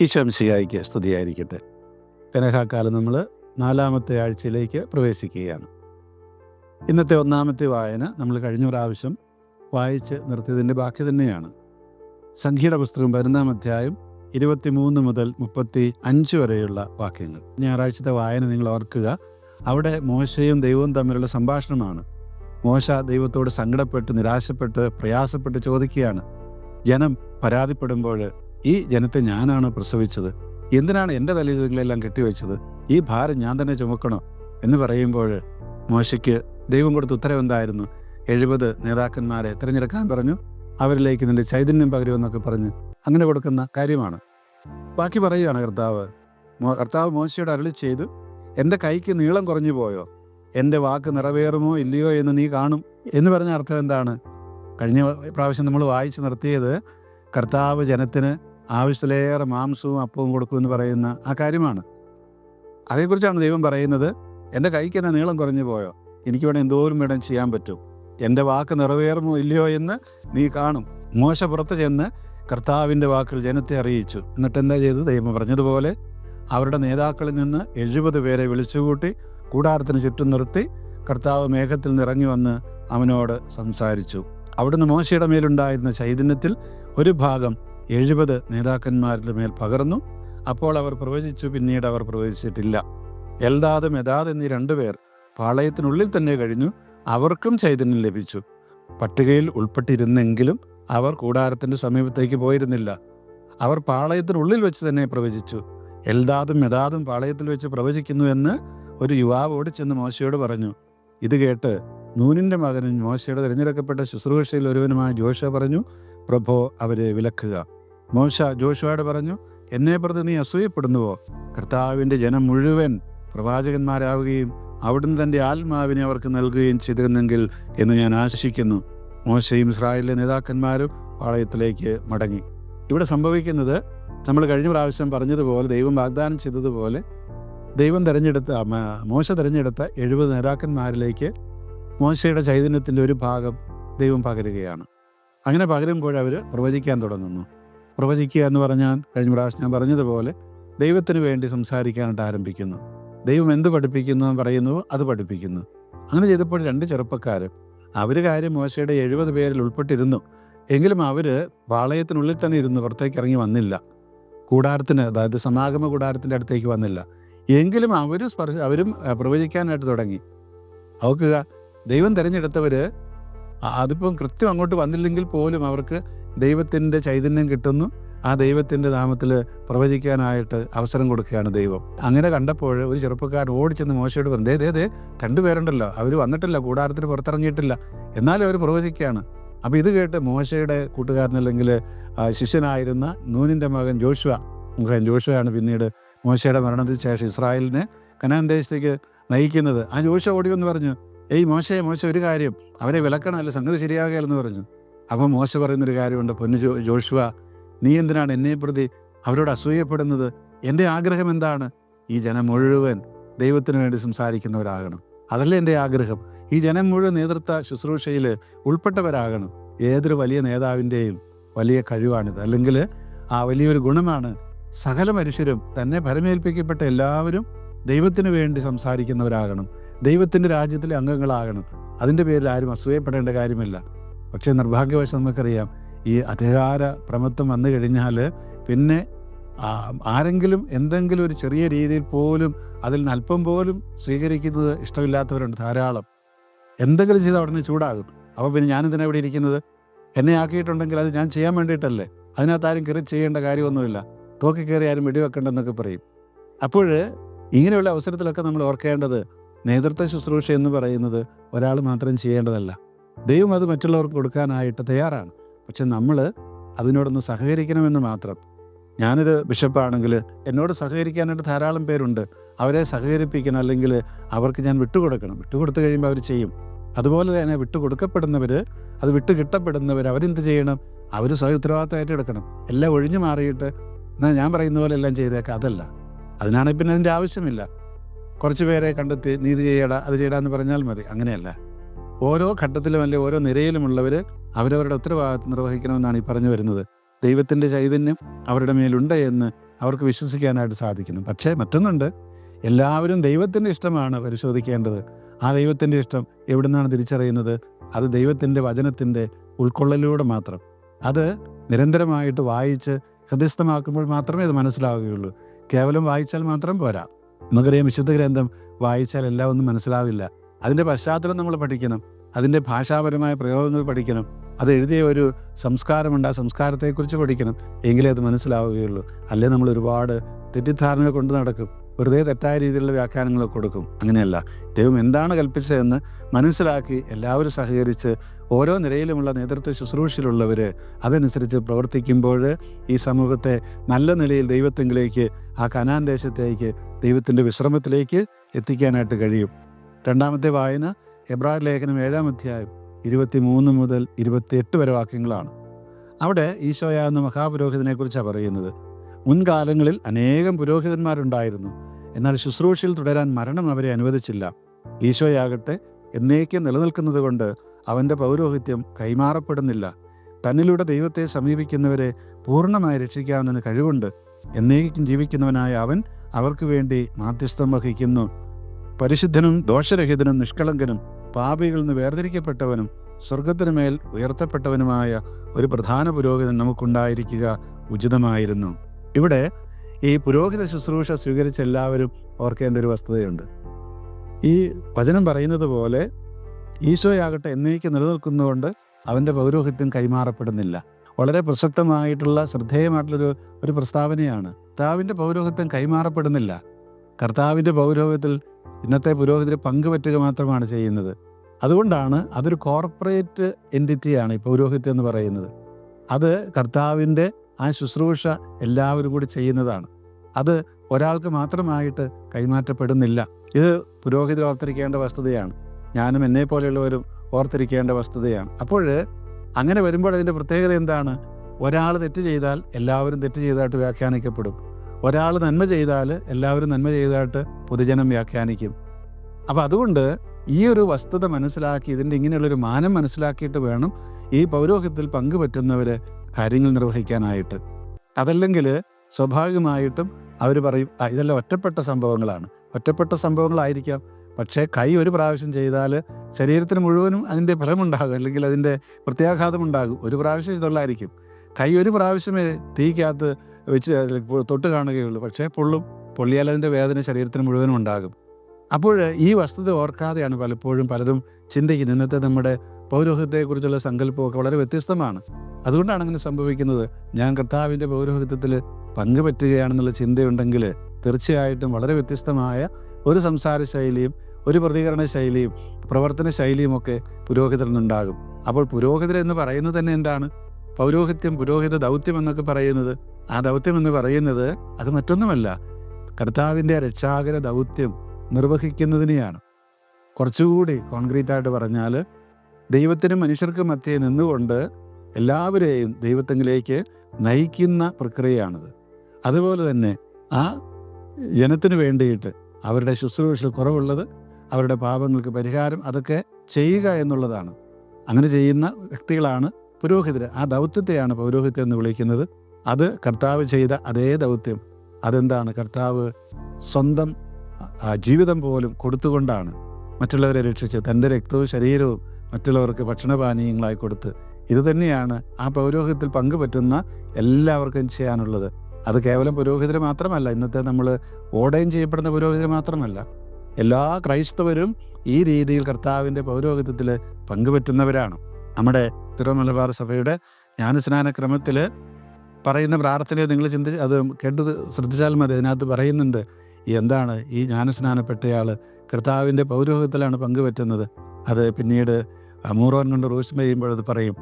ഈശംശിയായിക്ക് സ്തുതിയായിരിക്കട്ടെ. തെനഹാക്കാലം നമ്മൾ നാലാമത്തെ ആഴ്ചയിലേക്ക് പ്രവേശിക്കുകയാണ്. ഇന്നത്തെ ഒന്നാമത്തെ വായന നമ്മൾ കഴിഞ്ഞ പ്രാവശ്യം വായിച്ച് നിർത്തിയതിന്റെ ബാക്കി തന്നെയാണ്. സംഖ്യയുടെ പുസ്തകം പതിനൊന്നാം അധ്യായം ഇരുപത്തിമൂന്ന് മുതൽ മുപ്പത്തി അഞ്ച് വരെയുള്ള വാക്യങ്ങൾ. ഞായറാഴ്ചത്തെ വായന നിങ്ങൾ ഓർക്കുക. അവിടെ മോശയും ദൈവവും തമ്മിലുള്ള സംഭാഷണമാണ്. മോശ ദൈവത്തോട് സങ്കടപ്പെട്ട് നിരാശപ്പെട്ട് പ്രയാസപ്പെട്ട് ചോദിക്കുകയാണ്. ജനം പരാതിപ്പെടുമ്പോൾ ഈ ജനത്തെ ഞാനാണ് പ്രസവിച്ചത്? എന്തിനാണ് എന്റെ തലയിൽ നിങ്ങളെല്ലാം കെട്ടിവെച്ചത്? ഈ ഭാരം ഞാൻ തന്നെ ചുമക്കണോ? എന്ന് പറയുമ്പോൾ മോശയ്ക്ക് ദൈവം കൊടുത്ത ഉത്തരവ് എന്തായിരുന്നു എഴുപത് നേതാക്കന്മാരെ തിരഞ്ഞെടുക്കാൻ പറഞ്ഞു. അവരിലേക്ക് നിന്റെ ചൈതന്യം പകരുമെന്നൊക്കെ പറഞ്ഞ് അങ്ങനെ കൊടുക്കുന്ന കാര്യമാണ്. ബാക്കി പറയുകയാണ് കർത്താവ്. കർത്താവ് മോശയോട് അരളി ചെയ്തു എന്റെ കൈക്ക് നീളം കുറഞ്ഞു പോയോ? എന്റെ വാക്ക് നിറവേറുമോ ഇല്ലയോ എന്ന് നീ കാണും. എന്ന് പറഞ്ഞ അർത്ഥം എന്താണ്? കഴിഞ്ഞ പ്രാവശ്യം നമ്മൾ വായിച്ചു നിർത്തിയത് കർത്താവ് ജനത്തിന് ആവശ്യത്തിലേറെ മാംസവും അപ്പവും കൊടുക്കുമെന്ന് പറയുന്ന ആ കാര്യമാണ്. അതേക്കുറിച്ചാണ് ദൈവം പറയുന്നത് എന്റെ കൈക്ക് എന്നെ നീളം കുറഞ്ഞു പോയോ? എനിക്ക് വേണം എന്തോരം വേണം ചെയ്യാൻ പറ്റും. എന്റെ വാക്ക് നിറവേറുമോ ഇല്ലയോ എന്ന് നീ കാണും. മോശ പുറത്ത് ചെന്ന് കർത്താവിന്റെ വാക്കുകൾ ജനത്തെ അറിയിച്ചു. എന്നിട്ട് എന്താ ചെയ്തു ദൈവം പറഞ്ഞതുപോലെ അവരുടെ നേതാക്കളിൽ നിന്ന് എഴുപത് പേരെ വിളിച്ചുകൂട്ടി കൂടാരത്തിന് ചുറ്റും നിർത്തി കർത്താവ് മേഘത്തിൽ നിറങ്ങി വന്ന് അവനോട് സംസാരിച്ചു. അവിടുന്ന് മോശയുടെ മേലുണ്ടായിരുന്ന ചൈതന്യത്തിൽ ഒരു ഭാഗം എഴുപത് നേതാക്കന്മാരുടെ മേൽ പകർന്നു. അപ്പോൾ അവർ പ്രവചിച്ചു പിന്നീട് അവർ പ്രവചിച്ചിട്ടില്ല. എൽദാദും യഥാദ് എന്നീ രണ്ടുപേർ പാളയത്തിനുള്ളിൽ തന്നെ കഴിഞ്ഞു. അവർക്കും ചൈതന്യം ലഭിച്ചു. പട്ടികയിൽ ഉൾപ്പെട്ടിരുന്നെങ്കിലും അവർ കൂടാരത്തിന്റെ സമീപത്തേക്ക് പോയിരുന്നില്ല. അവർ പാളയത്തിനുള്ളിൽ വെച്ച് തന്നെ പ്രവചിച്ചു. എൽദാദും യഥാദും പാളയത്തിൽ വെച്ച് പ്രവചിക്കുന്നു എന്ന് ഒരു യുവാവോട് ചെന്ന് മോശയോട് പറഞ്ഞു. ഇത് കേട്ട് നൂനിന്റെ മകനും മോശയുടെ തിരഞ്ഞെടുക്കപ്പെട്ട ശുശ്രൂഷയിൽ ഒരുവനുമായ ജോഷ പറഞ്ഞു പ്രഭോ അവരെ വിലക്കുക. മോശ ജോഷുവയോട് പറഞ്ഞു എന്നെ പ്രതി നീ അസൂയപ്പെടുന്നുവോ? കർത്താവിന്റെ ജനം മുഴുവൻ പ്രവാചകന്മാരാവുകയും അവിടുന്ന് തന്റെ ആത്മാവിനെ അവർക്ക് നൽകുകയും ചെയ്തിരുന്നെങ്കിൽ എന്ന് ഞാൻ ആശിക്കുന്നു. മോശയും ഇസ്രായേലിലെ നേതാക്കന്മാരും പാളയത്തിലേക്ക് മടങ്ങി. ഇവിടെ സംഭവിക്കുന്നത് നമ്മൾ കഴിഞ്ഞ പ്രാവശ്യം പറഞ്ഞതുപോലെ ദൈവം വാഗ്ദാനം ചെയ്തതുപോലെ ദൈവം തിരഞ്ഞെടുത്ത മോശ തിരഞ്ഞെടുത്ത എഴുപത് നേതാക്കന്മാരിലേക്ക് മോശയുടെ ചൈതന്യത്തിന്റെ ഒരു ഭാഗം ദൈവം പകരുകയാണ്. അങ്ങനെ പകരുമ്പോൾ അവർ പ്രവചിക്കാൻ തുടങ്ങുന്നു. പ്രവചിക്കുക എന്ന് പറഞ്ഞാൽ കഴിഞ്ഞ പ്രാവശ്യം ഞാൻ പറഞ്ഞതുപോലെ ദൈവത്തിന് വേണ്ടി സംസാരിക്കാനായിട്ട് ആരംഭിക്കുന്നു. ദൈവം എന്ത് പഠിപ്പിക്കുന്നു പറയുന്നു അത് പഠിപ്പിക്കുന്നു. അങ്ങനെ ചെയ്തപ്പോൾ രണ്ട് ചെറുപ്പക്കാർ അവർ കാര്യം മോശയുടെ എഴുപത് പേരിൽ ഉൾപ്പെട്ടിരുന്നു. എങ്കിലും അവർ പാളയത്തിനുള്ളിൽ തന്നെ ഇരുന്നു പുറത്തേക്ക് ഇറങ്ങി വന്നില്ല. കൂടാരത്തിന് അതായത് സമാഗമ കൂടാരത്തിന്റെ അടുത്തേക്ക് വന്നില്ല. എങ്കിലും അവർ സ്പർശ അവരും പ്രവചിക്കാനായിട്ട് തുടങ്ങി. നോക്കുക ദൈവം തിരഞ്ഞെടുത്തവർ അതിപ്പം കൃത്യം അങ്ങോട്ട് വന്നില്ലെങ്കിൽ പോലും അവർക്ക് ദൈവത്തിന്റെ ചൈതന്യം കിട്ടുന്നു. ആ ദൈവത്തിന്റെ നാമത്തിൽ പ്രവചിക്കാനായിട്ട് അവസരം കൊടുക്കുകയാണ് ദൈവം. അങ്ങനെ കണ്ടപ്പോൾ ഒരു ചെറുപ്പക്കാരൻ ഓടിച്ചെന്ന് മോശയോട് പറഞ്ഞു ദേ ദേ ദേ രണ്ടുപേരുണ്ടല്ലോ അവർ വന്നിട്ടില്ല കൂടാരത്തിന് പുറത്തിറങ്ങിയിട്ടില്ല. എന്നാലും അവർ പ്രവചിക്കുകയാണ്. അപ്പോൾ ഇത് കേട്ട് മോശയുടെ കൂട്ടുകാരൻ അല്ലെങ്കിൽ ശിഷ്യനായിരുന്ന നൂനിന്റെ മകൻ ജോഷുവ ജോഷുവയാണ് പിന്നീട് മോശയുടെ മരണത്തിന് ശേഷം ഇസ്രായേലിനെ കനാൻ ദേശത്തേക്ക് നയിക്കുന്നത്. ആ ജോഷ ഓടിയെന്ന് പറഞ്ഞു ഏയ് മോശയെ മോശ ഒരു കാര്യം അവരെ വിലക്കണമല്ലോ സംഗതി ശരിയാകുകയല്ലെന്ന് പറഞ്ഞു. അപ്പം മോശ പറയുന്നൊരു കാര്യമുണ്ട് പൊന്നു ജോ ജോഷുവ നീ എന്തിനാണ് എന്നെ പ്രതി അവരോട് അസൂയപ്പെടുന്നത്? എന്റെ ആഗ്രഹം എന്താണ്? ഈ ജനം മുഴുവൻ ദൈവത്തിന് വേണ്ടി സംസാരിക്കുന്നവരാകണം. അതല്ലേ എന്റെ ആഗ്രഹം. ഈ ജനം മുഴുവൻ നേതൃത്വ ശുശ്രൂഷയിൽ ഉൾപ്പെട്ടവരാകണം. ഏതൊരു വലിയ നേതാവിന്റെയും വലിയ കഴിവാണിത്. അല്ലെങ്കിൽ ആ വലിയൊരു ഗുണമാണ് സകല മനുഷ്യരും തന്നെ പരമേൽപ്പിക്കപ്പെട്ട എല്ലാവരും ദൈവത്തിന് വേണ്ടി സംസാരിക്കുന്നവരാകണം. ദൈവത്തിന്റെ രാജ്യത്തിലെ അംഗങ്ങളാകണം. അതിന്റെ പേരിൽ ആരും അസൂയപ്പെടേണ്ട കാര്യമില്ല. പക്ഷേ നിർഭാഗ്യവശം നമുക്കറിയാം ഈ അധികാര പ്രമത്വം വന്നു കഴിഞ്ഞാൽ പിന്നെ ആരെങ്കിലും എന്തെങ്കിലും ഒരു ചെറിയ രീതിയിൽ പോലും അതിൽ നിന്ന് അല്പം പോലും സ്വീകരിക്കുന്നത് ഇഷ്ടമില്ലാത്തവരുണ്ട് ധാരാളം. എന്തെങ്കിലും ചെയ്താൽ ഉടനെ ചൂടാകും. അപ്പോൾ പിന്നെ ഞാനിതിനെ ഇവിടെ ഇരിക്കുന്നത്? എന്നെ ആക്കിയിട്ടുണ്ടെങ്കിൽ അത് ഞാൻ ചെയ്യാൻ വേണ്ടിയിട്ടല്ലേ? അതിനകത്ത് ആരും കയറി ചെയ്യേണ്ട കാര്യമൊന്നുമില്ല. തോക്കി കയറി ആരും വെടിവെക്കണ്ടെന്നൊക്കെ പറയും. അപ്പോൾ ഇങ്ങനെയുള്ള അവസരത്തിലൊക്കെ നമ്മൾ ഓർക്കേണ്ടത് നേതൃത്വ ശുശ്രൂഷ എന്ന് പറയുന്നത് ഒരാൾ മാത്രം ചെയ്യേണ്ടതല്ല. ദൈവം അത് മറ്റുള്ളവർക്ക് കൊടുക്കാനായിട്ട് തയ്യാറാണ്. പക്ഷെ നമ്മൾ അതിനോടൊന്ന് സഹകരിക്കണമെന്ന് മാത്രം. ഞാനൊരു ബിഷപ്പാണെങ്കിൽ എന്നോട് സഹകരിക്കാനായിട്ട് ധാരാളം പേരുണ്ട്. അവരെ സഹകരിപ്പിക്കണം അല്ലെങ്കിൽ അവർക്ക് ഞാൻ വിട്ടുകൊടുക്കണം. വിട്ടുകൊടുത്തു കഴിയുമ്പോൾ അവർ ചെയ്യും. അതുപോലെ തന്നെ വിട്ടുകൊടുക്കപ്പെടുന്നവർ അത് വിട്ട് കിട്ടപ്പെടുന്നവർ അവരെന്ത് ചെയ്യണം? അവർ സ്വയം ഉത്തരവാദിത്തം ഏറ്റെടുക്കണം എല്ലാം ഒഴിഞ്ഞു മാറിയിട്ട് എന്നാൽ ഞാൻ പറയുന്ന പോലെ എല്ലാം ചെയ്തേക്കാം അതല്ല. അതിനാണെങ്കിൽ പിന്നെ അതിന്റെ ആവശ്യമില്ല. കുറച്ച് പേരെ കണ്ടെത്തി നീതി ചെയ്യടാ അത് ചെയ്യടാ എന്ന് പറഞ്ഞാൽ മതി. അങ്ങനെയല്ല. ഓരോ ഘട്ടത്തിലും അല്ലെ ഓരോ നിരയിലുമുള്ളവർ അവരവരുടെ ഉത്തരവാദിത്വം നിർവഹിക്കണമെന്നാണ് ഈ പറഞ്ഞു വരുന്നത്. ദൈവത്തിന്റെ ചൈതന്യം അവരുടെ മേലുണ്ട് എന്ന് അവർക്ക് വിശ്വസിക്കാനായിട്ട് സാധിക്കുന്നു. പക്ഷേ മറ്റൊന്നുണ്ട്. എല്ലാവരും ദൈവത്തിന്റെ ഇഷ്ടമാണ് പരിശോധിക്കേണ്ടത്. ആ ദൈവത്തിന്റെ ഇഷ്ടം എവിടെ നിന്നാണ് തിരിച്ചറിയുന്നത്? അത് ദൈവത്തിന്റെ വചനത്തിന്റെ ഉൾക്കൊള്ളലിലൂടെ മാത്രം. അത് നിരന്തരമായിട്ട് വായിച്ച് ഹൃദയസ്ഥമാക്കുമ്പോൾ മാത്രമേ അത് മനസ്സിലാവുകയുള്ളൂ. കേവലം വായിച്ചാൽ മാത്രം പോരാ. നമുക്കറിയാം വിശുദ്ധ ഗ്രന്ഥം വായിച്ചാൽ എല്ലാം ഒന്നും മനസ്സിലാവില്ല. അതിന്റെ പശ്ചാത്തലം നമ്മൾ പഠിക്കണം. അതിന്റെ ഭാഷാപരമായ പ്രയോഗങ്ങൾ പഠിക്കണം. അത് എഴുതിയ ഒരു സംസ്കാരമുണ്ട്. ആ സംസ്കാരത്തെക്കുറിച്ച് പഠിക്കണം. എങ്കിലേ അത് മനസ്സിലാവുകയുള്ളൂ. അല്ലേ നമ്മൾ ഒരുപാട് തെറ്റിദ്ധാരണകൾ കൊണ്ട് നടക്കും. വെറുതെ തെറ്റായ രീതിയിലുള്ള വ്യാഖ്യാനങ്ങൾ കൊടുക്കും. അങ്ങനെയല്ല. ദൈവം എന്താണ് കൽപ്പിച്ചതെന്ന് മനസ്സിലാക്കി എല്ലാവരും സഹകരിച്ച് ഓരോ നിലയിലുമുള്ള നേതൃത്വ ശുശ്രൂഷയിലുള്ളവർ അതനുസരിച്ച് പ്രവർത്തിക്കുമ്പോൾ ഈ സമൂഹത്തെ നല്ല നിലയിൽ ദൈവത്തെങ്കിലേക്ക് ആ കനാൻ ദേശത്തേക്ക് ദൈവത്തിന്റെ വിശ്രമത്തിലേക്ക് എത്തിക്കാനായിട്ട് കഴിയും. രണ്ടാമത്തെ വായന എബ്രാഹിം ലേഖനം ഏഴാം അധ്യായം ഇരുപത്തി മൂന്ന് മുതൽ ഇരുപത്തിയെട്ട് വരെ വാക്യങ്ങളാണ്. അവിടെ ഈശോയാകുന്ന മഹാപുരോഹിതനെക്കുറിച്ചാണ് പറയുന്നത്. മുൻകാലങ്ങളിൽ അനേകം പുരോഹിതന്മാരുണ്ടായിരുന്നു. എന്നാൽ ശുശ്രൂഷയിൽ തുടരാൻ മരണം അവരെ അനുവദിച്ചില്ല. ഈശോയാകട്ടെ എന്നേക്കും നിലനിൽക്കുന്നതുകൊണ്ട് അവന്റെ പൗരോഹിത്യം കൈമാറപ്പെടുന്നില്ല. തന്നിലൂടെ ദൈവത്തെ സമീപിക്കുന്നവരെ പൂർണമായി രക്ഷിക്കാവുന്നതിന് കഴിവുണ്ട്. എന്നേക്കും ജീവിക്കുന്നവനായ അവൻ അവർക്ക് വേണ്ടി മാധ്യസ്ഥം വഹിക്കുന്നു. പരിശുദ്ധനും ദോഷരഹിതനും നിഷ്കളങ്കനും പാപികളിൽ നിന്ന് വേർതിരിക്കപ്പെട്ടവനും സ്വർഗത്തിനുമേൽ ഉയർത്തപ്പെട്ടവനുമായ ഒരു പ്രധാന പുരോഹിതൻ നമുക്കുണ്ടായിരിക്കുക ഉചിതമായിരുന്നു. ഇവിടെ ഈ പുരോഹിത ശുശ്രൂഷ സ്വീകരിച്ച എല്ലാവരും ഓർക്കേണ്ട ഒരു വസ്തുതയുണ്ട്. ഈ വചനം പറയുന്നത് പോലെ ഈശോയാകട്ടെ എന്നേക്ക് നിലനിൽക്കുന്നതുകൊണ്ട് അവന്റെ പൗരോഹിത്യം കൈമാറപ്പെടുന്നില്ല. വളരെ പ്രസക്തമായിട്ടുള്ള ശ്രദ്ധേയമായിട്ടുള്ളൊരു ഒരു പ്രസ്താവനയാണ്. കർത്താവിന്റെ പൗരോഹിത്യം കൈമാറപ്പെടുന്നില്ല. കർത്താവിന്റെ പൗരോഹിത്യത്തിൽ ഇന്നത്തെ പുരോഹിതർ പങ്കുപറ്റുക മാത്രമാണ് ചെയ്യുന്നത്. അതുകൊണ്ടാണ് അതൊരു കോർപ്പറേറ്റ് എന്റിറ്റിയാണ് ഈ പൗരോഹിത്യം എന്ന് പറയുന്നത്. അത് കർത്താവിന്റെ ആ ശുശ്രൂഷ എല്ലാവരും കൂടി ചെയ്യുന്നതാണ്. അത് ഒരാൾക്ക് മാത്രമായിട്ട് കൈമാറ്റപ്പെടുന്നില്ല. ഇത് പുരോഹിതർ ഓർത്തിരിക്കേണ്ട വസ്തുതയാണ്. ഞാനും എന്നെ പോലെയുള്ളവരും ഓർത്തിരിക്കേണ്ട വസ്തുതയാണ്. അപ്പോൾ അങ്ങനെ വരുമ്പോൾ അതിന്റെ പ്രത്യേകത എന്താണ്? ഒരാൾ തെറ്റ് ചെയ്താൽ എല്ലാവരും തെറ്റ് ചെയ്തതായിട്ട് വ്യാഖ്യാനിക്കപ്പെടും. ഒരാൾ നന്മ ചെയ്താൽ എല്ലാവരും നന്മ ചെയ്തതായിട്ട് പൊതുജനം വ്യാഖ്യാനിക്കും. അപ്പോൾ അതുകൊണ്ട് ഈ ഒരു വസ്തുത മനസ്സിലാക്കി ഇതിന്റെ ഇങ്ങനെയുള്ളൊരു മാനം മനസ്സിലാക്കിയിട്ട് വേണം ഈ പൗരോഹിത്യത്തിൽ പങ്കുപറ്റുന്നവർ കാര്യങ്ങൾ നിർവഹിക്കാനായിട്ട്. അതല്ലെങ്കിൽ സ്വാഭാവികമായിട്ടും അവർ പറയും ഇതെല്ലാം ഒറ്റപ്പെട്ട സംഭവങ്ങളാണ്. ഒറ്റപ്പെട്ട സംഭവങ്ങളായിരിക്കാം. പക്ഷേ കൈ ഒരു പ്രാവശ്യം ചെയ്താൽ ശരീരത്തിന് മുഴുവനും അതിന്റെ ഫലമുണ്ടാകും അല്ലെങ്കിൽ അതിന്റെ പ്രത്യാഘാതം ഉണ്ടാകും. ഒരു പ്രാവശ്യം ഇതുള്ളായിരിക്കും കൈ ഒരു പ്രാവശ്യമേ തീക്കകത്ത് വെച്ച് തൊട്ട് കാണുകയുള്ളൂ. പക്ഷേ പൊള്ളും. പൊള്ളിയാൽ അതിന്റെ വേദന ശരീരത്തിന് മുഴുവനും ഉണ്ടാകും. അപ്പോൾ ഈ വസ്തുത ഓർക്കാതെയാണ് പലപ്പോഴും പലരും ചിന്തിക്കുന്നത്. ഇന്നത്തെ നമ്മുടെ പൗരോഹിത്യത്തെക്കുറിച്ചുള്ള സങ്കല്പമൊക്കെ വളരെ വ്യത്യസ്തമാണ്. അതുകൊണ്ടാണ് അങ്ങനെ സംഭവിക്കുന്നത്. ഞാൻ കർത്താവിന്റെ പൗരോഹിത്യത്തിൽ പങ്കുപറ്റുകയാണെന്നുള്ള ചിന്തയുണ്ടെങ്കിൽ തീർച്ചയായിട്ടും വളരെ വ്യത്യസ്തമായ ഒരു സംസാര ശൈലിയും ഒരു പ്രതികരണ ശൈലിയും പ്രവർത്തന ശൈലിയുമൊക്കെ പുരോഹിതരിൽ നിന്നുണ്ടാകും. അപ്പോൾ പുരോഹിതർ എന്ന് പറയുന്നത് തന്നെ എന്താണ്? പൗരോഹിത്യം പുരോഹിത ദൗത്യം എന്നൊക്കെ പറയുന്നത്. ആ ദൗത്യം എന്ന് പറയുന്നത് അത് മറ്റൊന്നുമല്ല. കർത്താവിന്റെ രക്ഷാകര ദൗത്യം നിർവഹിക്കുന്നതിനെയാണ്. കുറച്ചുകൂടി കോൺക്രീറ്റ് ആയിട്ട് പറഞ്ഞാൽ ദൈവത്തിനും മനുഷ്യർക്കും മധ്യേ നിന്നുകൊണ്ട് എല്ലാവരെയും ദൈവത്തെങ്കിലേക്ക് നയിക്കുന്ന പ്രക്രിയയാണിത്. അതുപോലെ തന്നെ ആ ജനത്തിന് വേണ്ടിയിട്ട് അവരുടെ ശുശ്രൂഷയിൽ കുറവുള്ളത് അവരുടെ പാപങ്ങൾക്ക് പരിഹാരം അതൊക്കെ ചെയ്യുക എന്നുള്ളതാണ്. അങ്ങനെ ചെയ്യുന്ന വ്യക്തികളാണ് പുരോഹിതർ ആ ദൗത്യത്തെയാണ് പൗരോഹിത്യം എന്ന് വിളിക്കുന്നത്. അത് കർത്താവ് ചെയ്ത അതേ ദൗത്യം അതെന്താണ്? കർത്താവ് സ്വന്തം ജീവിതം പോലും കൊടുത്തുകൊണ്ടാണ് മറ്റുള്ളവരെ രക്ഷിച്ച് തന്റെ രക്തവും ശരീരവും മറ്റുള്ളവർക്ക് ഭക്ഷണപാനീയങ്ങളായി കൊടുത്ത് ഇത് തന്നെയാണ് ആ പൗരോഹിത്യത്തിൽ പങ്കുപറ്റുന്ന എല്ലാവർക്കും ചെയ്യാനുള്ളത്. അത് കേവലം പുരോഹിതർ മാത്രമല്ല ഇന്നത്തെ നമ്മൾ ഓടയം ചെയ്യപ്പെടുന്ന പുരോഹിതർ മാത്രമല്ല. എല്ലാ ക്രൈസ്തവരും ഈ രീതിയിൽ കർത്താവിന്റെ പൗരോഹിത്യത്തിൽ പങ്കുപറ്റുന്നവരാണ്. നമ്മുടെ തിരുമലബാർ സഭയുടെ ജ്ഞാനസ്നാന ക്രമത്തിൽ പറയുന്ന പ്രാർത്ഥനയെ നിങ്ങൾ ചിന്തിച്ച് അത് കേട്ടത് ശ്രദ്ധിച്ചാൽ മതി. അതിനകത്ത് പറയുന്നുണ്ട് എന്താണ് ഈ ജ്ഞാനസ്നാനപ്പെട്ടയാൾ കർത്താവിന്റെ പൗരോഹിത്യത്തിലാണ് പങ്കുപറ്റുന്നത് അത് പിന്നീട് മൂറോൻ കൊണ്ട് റൂഷ്മ ചെയ്യുമ്പോൾ അത് പറയും.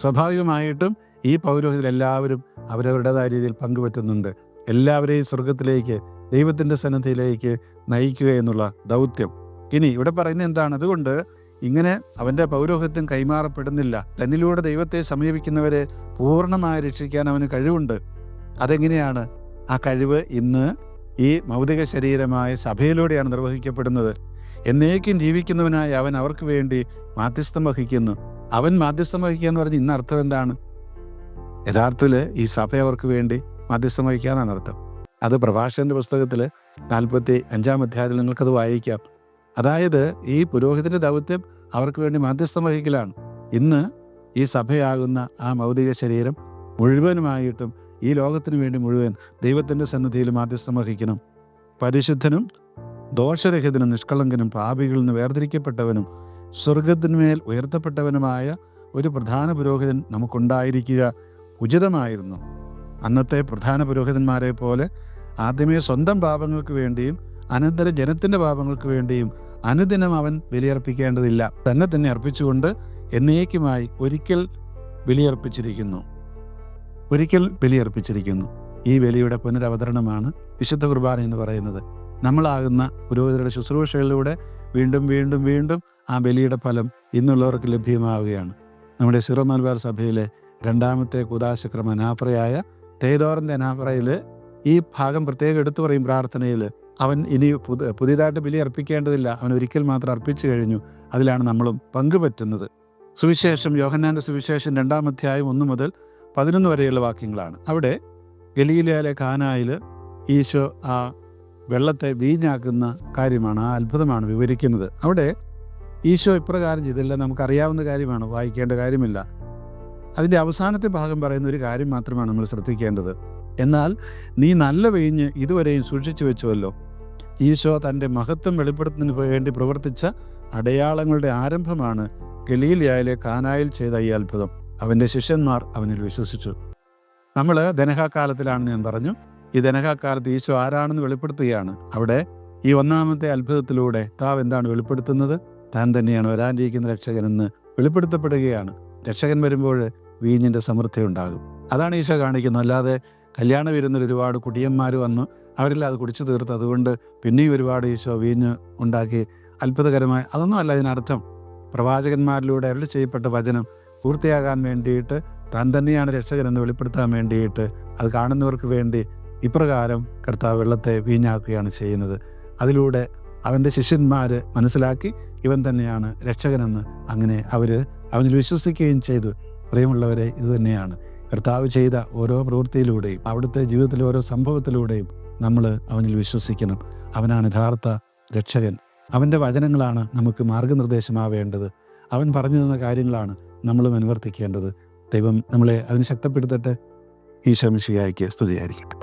സ്വാഭാവികമായിട്ടും ഈ പൗരോഹിതരെല്ലാവരും അവരവരുടേതായ രീതിയിൽ പങ്കുപറ്റുന്നുണ്ട് എല്ലാവരെയും സ്വർഗത്തിലേക്ക് ദൈവത്തിന്റെ സന്നദ്ധിയിലേക്ക് നയിക്കുക എന്നുള്ള ദൗത്യം. ഇനി ഇവിടെ പറയുന്നത് എന്താണ്? അതുകൊണ്ട് ഇങ്ങനെ അവന്റെ പൗരോഹിത്യം കൈമാറപ്പെടുന്നില്ല. തന്നിലൂടെ ദൈവത്തെ സമീപിക്കുന്നവരെ പൂർണമായി രക്ഷിക്കാൻ അവന് കഴിവുണ്ട്. അതെങ്ങനെയാണ്? ആ കഴിവ് ഇന്ന് ഈ ഭൗതിക ശരീരമായ സഭയിലൂടെയാണ് നിർവഹിക്കപ്പെടുന്നത്. എന്നേക്കും ജീവിക്കുന്നവനായ അവൻ അവർക്ക് വേണ്ടി മാധ്യസ്ഥം വഹിക്കുന്നു. അവൻ മാധ്യസ്ഥം വഹിക്കുക എന്ന് പറഞ്ഞ് ഇന്ന് അർത്ഥം എന്താണ്? യഥാർത്ഥത്തിൽ ഈ സഭ അവർക്ക് വേണ്ടി മാധ്യസ്ഥം വഹിക്കുക എന്നാണ് അർത്ഥം. അത് പ്രഭാഷകന്റെ പുസ്തകത്തിൽ നാൽപ്പത്തി അഞ്ചാം അധ്യായത്തിൽ നിങ്ങൾക്കത് വായിക്കാം. അതായത് ഈ പുരോഹിതന്റെ ദൗത്യം അവർക്ക് വേണ്ടി മാധ്യസ്ഥം വഹിക്കലാണ്. ഇന്ന് ഈ സഭയാകുന്ന ആ ഭൗതിക ശരീരം മുഴുവനുമായിട്ടും ഈ ലോകത്തിന് വേണ്ടി മുഴുവൻ ദൈവത്തിന്റെ സന്നിധിയിൽ മാധ്യസ്ഥം വഹിക്കണം. പരിശുദ്ധനും ദോഷരഹിതനും നിഷ്കളങ്കനും പാപികളിൽ നിന്ന് വേർതിരിക്കപ്പെട്ടവനും സ്വർഗത്തിന്മേൽ ഉയർത്തപ്പെട്ടവനുമായ ഒരു പ്രധാന പുരോഹിതൻ നമുക്കുണ്ടായിരിക്കുക ഉചിതമായിരുന്നു. അന്നത്തെ പ്രധാന പുരോഹിതന്മാരെ പോലെ ആദ്യമേ സ്വന്തം പാപങ്ങൾക്ക് വേണ്ടിയും അനന്തര ജനത്തിന്റെ പാപങ്ങൾക്ക് വേണ്ടിയും അനുദിനം അവൻ ബലിയർപ്പിക്കേണ്ടതില്ല. തന്നെ തന്നെ അർപ്പിച്ചുകൊണ്ട് എന്നേക്കുമായി ഒരിക്കൽ ബലിയർപ്പിച്ചിരിക്കുന്നു. ഒരിക്കൽ ബലിയർപ്പിച്ചിരിക്കുന്നു. ഈ ബലിയുടെ പുനരവതരണമാണ് വിശുദ്ധ കുർബാന എന്ന് പറയുന്നത്. നമ്മളാകുന്ന പുരോഹിതരുടെ ശുശ്രൂഷകളിലൂടെ വീണ്ടും വീണ്ടും വീണ്ടും ആ ബലിയുടെ ഫലം ഇന്നുള്ളവർക്ക് ലഭ്യമാവുകയാണ്. നമ്മുടെ സിറോ മലബാർ സഭയിലെ രണ്ടാമത്തെ കുദാശക്രമ അനാപ്രയായ തേതോറിന്റെ അനാപ്രയിൽ ഈ ഭാഗം പ്രത്യേകം എടുത്തു പറയും പ്രാർത്ഥനയിൽ അവൻ ഇനി പുതിയ പുതിയതായിട്ട് ബലി അർപ്പിക്കേണ്ടതില്ല അവൻ ഒരിക്കൽ മാത്രം അർപ്പിച്ചു കഴിഞ്ഞു. അതിലാണ് നമ്മളും പങ്കുപറ്റുന്നത്. സുവിശേഷം യോഹന്നാന്റെ സുവിശേഷം രണ്ടാം അധ്യായം ഒന്ന് മുതൽ പതിനൊന്ന് വരെയുള്ള വാക്യങ്ങളാണ്. അവിടെ ഗലീലയിലെ കാനായിൽ ഈശോ ആ വെള്ളത്തെ വീഞ്ഞാക്കുന്ന കാര്യമാണ് ആ അത്ഭുതമാണ് വിവരിക്കുന്നത്. അവിടെ ഈശോ ഇപ്രകാരം ചെയ്തില്ല നമുക്കറിയാവുന്ന കാര്യമാണ് വായിക്കേണ്ട കാര്യമില്ല. അതിന്റെ അവസാനത്തെ ഭാഗം പറയുന്ന ഒരു കാര്യം മാത്രമാണ് നമ്മൾ ശ്രദ്ധിക്കേണ്ടത്. എന്നാൽ നീ നല്ല വീഞ്ഞ് ഇതുവരെയും സൂക്ഷിച്ചു വെച്ചുവല്ലോ. ഈശോ തന്റെ മഹത്വം വെളിപ്പെടുത്തുന്നതിന് വേണ്ടി പ്രവർത്തിച്ച അടയാളങ്ങളുടെ ആരംഭമാണ് ഗലീലിയായിലെ കാനായിൽ ചെയ്ത ഈ അത്ഭുതം. അവന്റെ ശിഷ്യന്മാർ അവനിൽ വിശ്വസിച്ചു. നമ്മൾ ധനഹാക്കാലത്തിലാണെന്ന് ഞാൻ പറഞ്ഞു. ഈ ധനഹാക്കാലത്ത് ഈശോ ആരാണെന്ന് വെളിപ്പെടുത്തുകയാണ്. അവിടെ ഈ ഒന്നാമത്തെ അത്ഭുതത്തിലൂടെ താവ് എന്താണ് വെളിപ്പെടുത്തുന്നത്? താൻ തന്നെയാണ് വരാനിരിക്കുന്ന രക്ഷകനെന്ന് വെളിപ്പെടുത്തപ്പെടുകയാണ്. രക്ഷകൻ വരുമ്പോൾ വീഞ്ഞിന്റെ സമൃദ്ധി ഉണ്ടാകും. അതാണ് ഈശോ കാണിക്കുന്നത്. അല്ലാതെ കല്യാണ വിരുന്നിൽ ഒരുപാട് കുടിയന്മാർ വന്നു അവരെല്ലാം അത് കുടിച്ചു തീർത്ത് അതുകൊണ്ട് പിന്നെയും ഒരുപാട് ഈശോ വീഞ്ഞ് ഉണ്ടാക്കി അത്ഭുതകരമായ അതൊന്നും അല്ല അതിനർത്ഥം പ്രവാചകന്മാരിലൂടെ അരുളി ചെയ്യപ്പെട്ട വചനം പൂർത്തിയാകാൻ വേണ്ടിയിട്ട് താൻ തന്നെയാണ് രക്ഷകൻ എന്ന് വെളിപ്പെടുത്താൻ വേണ്ടിയിട്ട് അത് കാണുന്നവർക്ക് വേണ്ടി ഇപ്രകാരം കർത്താവ് വെള്ളത്തെ വീഞ്ഞാക്കുകയാണ് ചെയ്യുന്നത്. അതിലൂടെ അവന്റെ ശിഷ്യന്മാർ മനസ്സിലാക്കി ഇവൻ തന്നെയാണ് രക്ഷകനെന്ന് അങ്ങനെ അവർ അവനിൽ വിശ്വസിക്കുകയും ചെയ്തു. പ്രിയമുള്ളവരെ ഇത് തന്നെയാണ്. കർത്താവ് ചെയ്ത ഓരോ പ്രവൃത്തിയിലൂടെയും അവിടുത്തെ ജീവിതത്തിലെ ഓരോ സംഭവത്തിലൂടെയും നമ്മൾ അവനിൽ വിശ്വസിക്കണം. അവനാണ് യഥാർത്ഥ രക്ഷകൻ. അവന്റെ വചനങ്ങളാണ് നമുക്ക് മാർഗനിർദ്ദേശമാവേണ്ടത്. അവൻ പറഞ്ഞു തന്ന കാര്യങ്ങളാണ് നമ്മളും അനുവർത്തിക്കേണ്ടത്. ദൈവം നമ്മളെ അതിന് ശക്തപ്പെടുത്തട്ടെ. ഈ ശമിഷിയായിക്ക് സ്തുതിയായിരിക്കട്ടെ.